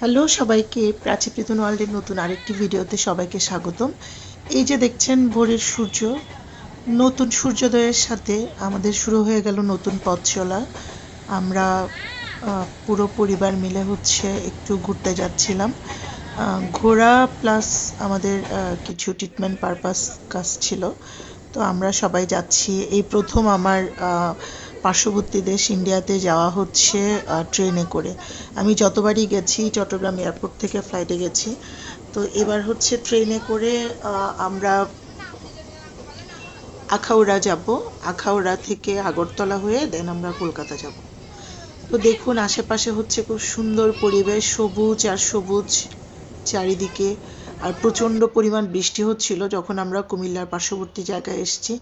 Hello সবাইকে, প্রাচী প্রীতন ওয়ার্ল্ডের নতুন আরেকটি ভিডিওতে সবাইকে স্বাগতম। এই যে দেখছেন ভোরের সূর্য, নতুন সূর্যোদয়ের সাথে আমাদের শুরু হয়ে গেল নতুন পথ চলা। আমরা পুরো পরিবার মিলে হচ্ছে একটু ঘুরতে যাচ্ছিলাম। ঘোরা প্লাস আমাদের কিছু ট্রিটমেন্ট পারপাস কাজ ছিল। তো আমরা সবাই যাচ্ছি। এই প্রথম আমার পার্শ্ববর্তী দেশ ইন্ডিয়াতে যাওয়া হচ্ছে ট্রেনে করে। আমি যতবারই গেছি, চট্টগ্রাম এয়ারপোর্ট থেকে ফ্লাইটে গেছি। তো এবার হচ্ছে ট্রেনে করে আমরা আখাউড়া যাব। আখাউড়া থেকে আগরতলা হয়ে দেন আমরা কলকাতা যাব। তো দেখুন, আশেপাশে হচ্ছে খুব সুন্দর পরিবেশ, সবুজ আর সবুজ চারিদিকে। আর প্রচণ্ড পরিমাণ বৃষ্টি হচ্ছিল যখন আমরা কুমিল্লার পার্শ্ববর্তী জায়গায় এসেছি।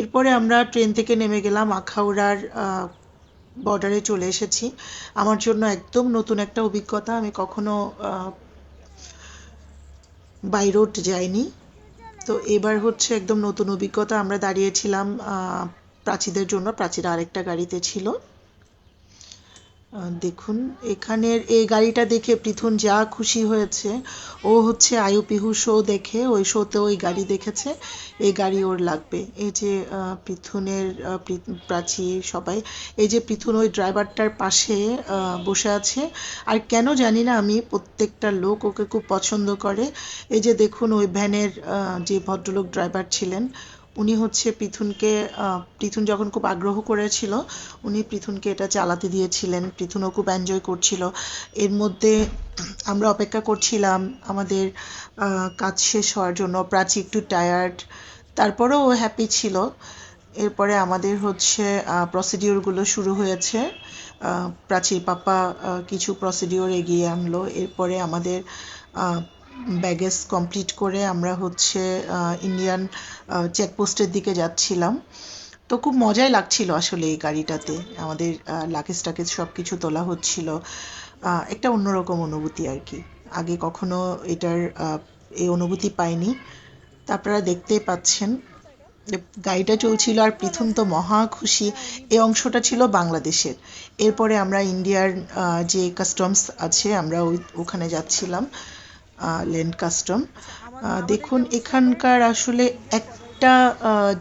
এরপরে আমরা ট্রেন থেকে নেমে গেলাম, আখাউড়ার বর্ডারে চলে এসেছি। আমার জন্য একদম নতুন একটা অভিজ্ঞতা, আমি কখনো বাই রোড যাইনি। তো এবার হচ্ছে একদম নতুন অভিজ্ঞতা, আমরা দাঁড়িয়েছিলাম প্রাচীদের জন্য, প্রাচীরা আরেকটা গাড়িতে ছিল। দেখুন, এখানের এই গাড়িটা দেখে পৃথুন যা খুশি হয়েছে, ও হচ্ছে আয়ু পিহু শো দেখে, ওই শোতে ওই গাড়ি দেখেছে, এই গাড়ি ওর লাগবে। এই যে পৃথুনের প্রাচী সবাই, এই যে পৃথুন ওই ড্রাইভারটার পাশে বসে আছে। আর কেন জানি না, আমি প্রত্যেকটা লোক ওকে খুব পছন্দ করে। এই যে দেখুন, ওই ভ্যানের যে ভদ্রলোক ড্রাইভার ছিলেন উনি হচ্ছে পৃথুনকে পৃথুন যখন খুব আগ্রহ করেছিল, উনি পৃথুনকে এটা চালাতে দিয়েছিলেন। পৃথুনও খুব এনজয় করছিল। এর মধ্যে আমরা অপেক্ষা করছিলাম, আমাদের কাজ শেষ হওয়ার জন্য। প্রাচী একটু টায়ার্ড তারপরেও ও হ্যাপি ছিল। এরপরে আমাদের হচ্ছে প্রসিডিওরগুলো শুরু হয়েছে। প্রাচীর পাপা কিছু প্রসিডিওর এগিয়ে আনলো। এরপরে আমাদের ব্যাগেজ কমপ্লিট করে আমরা হচ্ছে ইন্ডিয়ান চেকপোস্টের দিকে যাচ্ছিলাম। তো খুব মজাই লাগছিল আসলে এই গাড়িটাতে। আমাদের লাগেজ টাকেজ সব কিছু তোলা হচ্ছিল। একটা অন্যরকম অনুভূতি আর কি। আগে কখনো এটার এই অনুভূতি পাইনি। তা আপনারা দেখতেই পাচ্ছেন গাড়িটা চলছিল আর পৃথুন তো মহা খুশি। এই অংশটা ছিল বাংলাদেশের। এরপরে আমরা ইন্ডিয়ার যে কাস্টমস আছে, আমরা ওই, ওখানে যাচ্ছিলাম। Land custom. দেখুন এখানকার আসলে একটা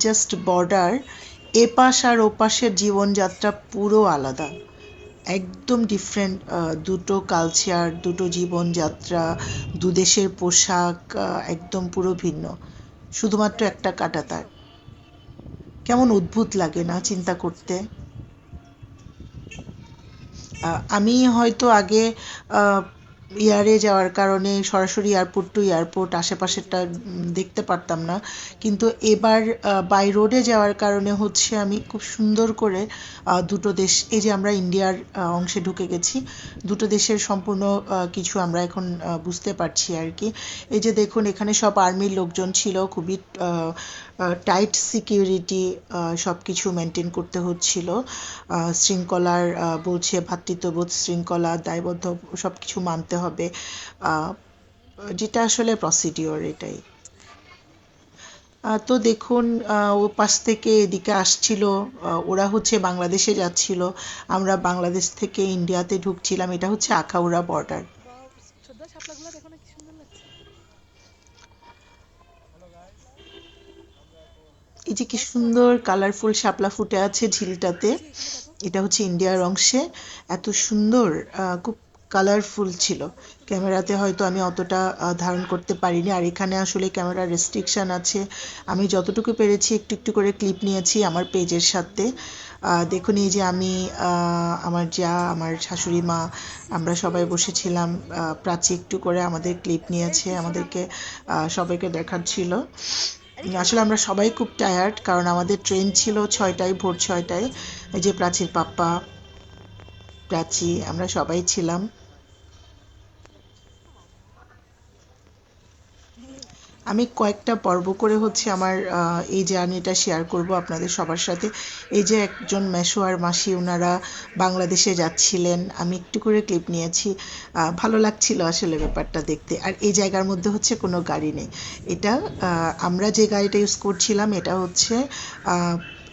জাস্ট বর্ডার এপাশ আর ওপাশের জীবনযাত্রা পুরো আলাদা। একদম ডিফারেন্ট দুটো কালচার দুটো জীবনযাত্রা দু দেশের পোশাক একদম পুরো ভিন্ন। শুধুমাত্র একটা কাটাতার কেমন অদ্ভুত লাগে না চিন্তা করতে। আমি হয়তো আগে ইয়ারে যাওয়ার কারণে সরাসরি এয়ারপোর্ট টু এয়ারপোর্ট আশেপাশেরটা দেখতে পারতাম না। কিন্তু এবার বাই রোডে যাওয়ার কারণে হচ্ছে আমি খুব সুন্দর করে দুটো দেশ, এই যে আমরা ইন্ডিয়ার অংশে ঢুকে গেছি, দুটো দেশের সম্পূর্ণ কিছু আমরা এখন বুঝতে পারছি আর কি। এই যে দেখুন, এখানে সব আর্মির লোকজন ছিল, খুবই টাইট সিকিউরিটি সব কিছু মেনটেন করতে হচ্ছিল। শৃঙ্খলার বলছে ভ্রাতৃত্ববোধ শৃঙ্খলা, দায়বদ্ধ সব কিছু মানতে হবে। যেটা আসলে প্রসিডিওর এটাই। তো দেখুন ও পাশ থেকে এদিকে আসছিল ওরা হচ্ছে বাংলাদেশে যাচ্ছিল। আমরা বাংলাদেশ থেকে ইন্ডিয়াতে ঢুকছিলাম। এটা হচ্ছে আখাউড়া বর্ডার এই যে কি সুন্দর কালারফুল শাপলা ফুটে আছে ঝিলটাতে, এটা হচ্ছে ইন্ডিয়ার অংশে, এত সুন্দর খুব কালারফুল ছিল। ক্যামেরাতে হয়তো আমি অতটা ধারণ করতে পারিনি, আর এখানে আসলে ক্যামেরা রেস্ট্রিকশন আছে। আমি যতটুকু পেরেছি একটু একটু করে ক্লিপ নিয়েছি আমার পেজের সাথে। দেখুন এই যে আমি আমার যা, আমার শাশুড়ি মা, আমরা সবাই বসেছিলাম প্রাচী একটু করে আমাদের ক্লিপ নিয়েছে, আমাদেরকে সবাইকে দেখাচ্ছিল। আসলে আমরা সবাই খুব টায়ার্ড কারণ আমাদের ট্রেন ছিল ছয়টায়, ভোর ছয়টায়, এই যে প্রাচীর পাপ্পা, প্রাচী, আমরা সবাই ছিলাম। আমি কয়েকটা পর্ব করে হচ্ছে আমার এই জার্নিটা শেয়ার করব আপনাদের সবার সাথে। এই যে একজন মেশো আর মাসি ওনারা বাংলাদেশে যাচ্ছিলেন, আমি একটু করে ক্লিপ নিয়েছি। ভালো লাগছিল আসলে ব্যাপারটা দেখতে। আর এই জায়গার মধ্যে হচ্ছে কোনো গাড়ি নেই। এটা আমরা যে গাড়িটা ইউজ করছিলাম, এটা হচ্ছে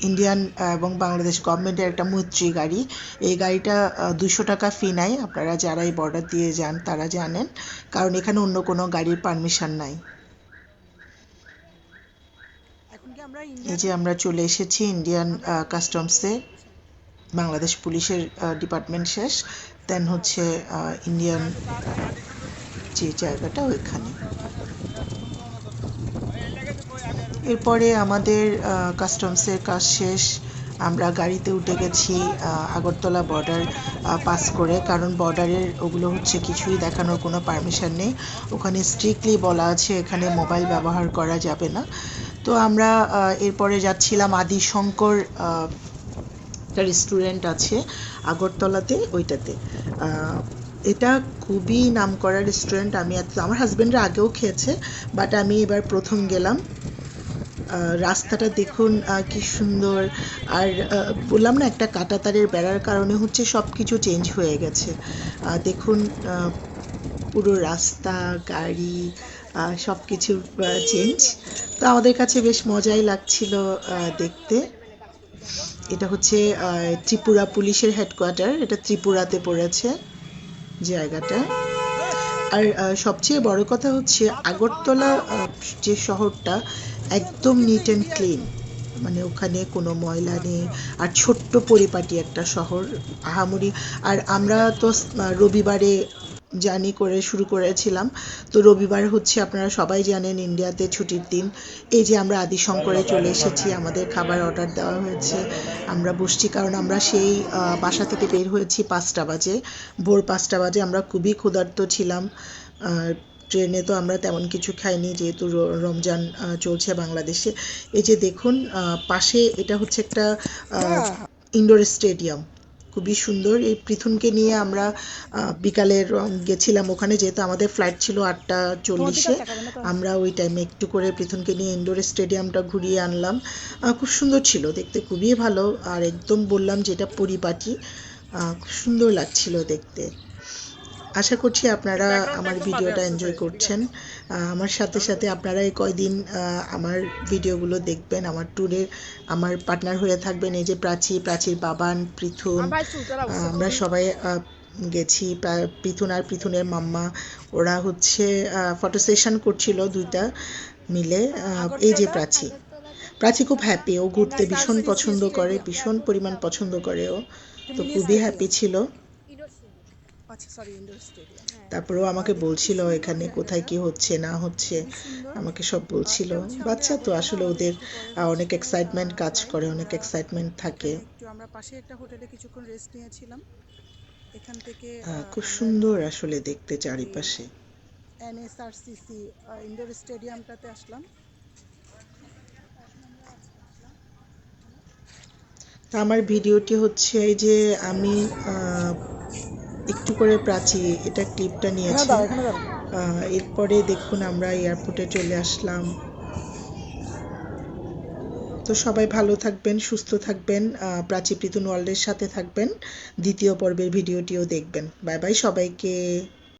ইন্ডিয়ান এবং বাংলাদেশ গভর্নমেন্টের একটা মৈত্রী গাড়ি। এই গাড়িটা দুশো টাকা ফি নেয় আপনারা যারা এই বর্ডার দিয়ে যান, তারা জানেন। কারণ এখানে অন্য কোনো গাড়ির পারমিশন নাই। এই যে আমরা চলে এসেছি ইন্ডিয়ান কাস্টমসে বাংলাদেশ পুলিশের ডিপার্টমেন্ট শেষ দেন হচ্ছে ইন্ডিয়ান যে জায়গাটা ওইখানে। এরপরে আমাদের কাস্টমসের কাজ শেষ আমরা গাড়িতে উঠে গেছি আগরতলা বর্ডার পাস করে কারণ বর্ডারের ওগুলো হচ্ছে কিছুই দেখানোর কোনো পারমিশন নেই। ওখানে স্ট্রিক্টলি বলা আছে এখানে মোবাইল ব্যবহার করা যাবে না। তো আমরা এরপরে যাচ্ছিলাম আদি শঙ্কর আহ, একটা রেস্টুরেন্ট আছে আগরতলাতে ওইটাতে। এটা খুবই নাম নামকরা রেস্টুরেন্ট আমি আমার হাজবেন্ডরা আগেও খেয়েছে বাট আমি এবার প্রথম গেলাম। রাস্তাটা দেখুন কি সুন্দর। আর বললাম না একটা কাঁটাতারের বেড়ার কারণে হচ্ছে সব কিছু চেঞ্জ হয়ে গেছে। দেখুন পুরো রাস্তা গাড়ি সব কিছু চেঞ্জ তো আমাদের কাছে বেশ মজাই লাগছিল দেখতে। এটা হচ্ছে ত্রিপুরা পুলিশের হেডকোয়ার্টার এটা ত্রিপুরাতে পড়েছে জায়গাটা। আর সবচেয়ে বড় কথা হচ্ছে, আগরতলা যে শহরটা একদম নিট অ্যান্ড ক্লিন মানে ওখানে কোনো ময়লা নেই। আর ছোট্ট পরিপাটি একটা শহর, আহামরি। আর আমরা তো রবিবারে জার্নি করে শুরু করেছিলাম। তো রবিবার হচ্ছে আপনারা সবাই জানেন ইন্ডিয়াতে ছুটির দিন। এই যে আমরা আদিশঙ্করে চলে এসেছি আমাদের খাবার অর্ডার দেওয়া হয়েছে। আমরা বসছি কারণ আমরা সেই বাসা থেকে বের হয়েছি পাঁচটা বাজে। ভোর পাঁচটা বাজে আমরা খুবই ক্ষুধার্ত ছিলাম। ট্রেনে তো আমরা তেমন কিছু খাইনি যেহেতু র- রমজান চলছে বাংলাদেশে। এই যে দেখুন পাশে এটা হচ্ছে একটা ইনডোর স্টেডিয়াম। খুবই সুন্দর। এই পৃথুনকে নিয়ে আমরা বিকালের বিকালে গেছিলাম ওখানে যেহেতু আমাদের ফ্লাইট ছিল আটটা চল্লিশে। আমরা ওই টাইমে একটু করে পৃথুনকে নিয়ে ইনডোর স্টেডিয়ামটা ঘুরিয়ে আনলাম। খুব সুন্দর ছিল দেখতে খুবই ভালো। আর একদম বললাম যেটা পরিপাটি খুব সুন্দর লাগছিল দেখতে। আশা করছি আপনারা আমার ভিডিওটা এনজয় করছেন। আমার সাথে সাথে আপনারা এই কয়দিন আমার ভিডিওগুলো দেখবেন আমার ট্যুরে আমার পার্টনার হয়ে থাকবেন এই যে প্রাচী প্রাচীর বাবান পৃথুন। আমরা সবাই গেছি পৃথুন আর পৃথুনের মাম্মা ওরা হচ্ছে ফটো সেশন করছিল দুইটা মিলে এই যে প্রাচী। প্রাচী খুব হ্যাপি ও ঘুরতে ভীষণ পছন্দ করে ভীষণ পরিমাণ পছন্দ করে ও। তো খুবই হ্যাপি ছিল। সরি ইন্ডোর স্টেডিয়াম তারপরেও আমাকে বলছিল এখানে কোথায় কি হচ্ছে না হচ্ছে আমাকে সব বলছিল। বাচ্চা তো আসলে ওদের অনেক এক্সাইটমেন্ট কাজ করে অনেক এক্সাইটমেন্ট থাকে। একটু আমরা পাশে একটা হোটেলে কিছুক্ষণ রেস্ট নিয়েছিলাম। এখান থেকে খুব সুন্দর আসলে দেখতে চারিপাশে। এনএসআরসিসি ইন্ডোর স্টেডিয়ামটাতে আসলাম। তা আমার ভিডিওটি হচ্ছে এই যে আমি আহ, একটু করে প্রাচী এটা ক্লিপটা নিয়েছি। এরপরে দেখুন আমরা এয়ারপোর্টে চলে আসলাম। তো সবাই ভালো থাকবেন সুস্থ থাকবেন আহ, প্রাচী প্রীতন ওয়ার্ল্ডের সাথে থাকবেন। দ্বিতীয় পর্বের ভিডিওটিও দেখবেন। বাই বাই সবাইকে।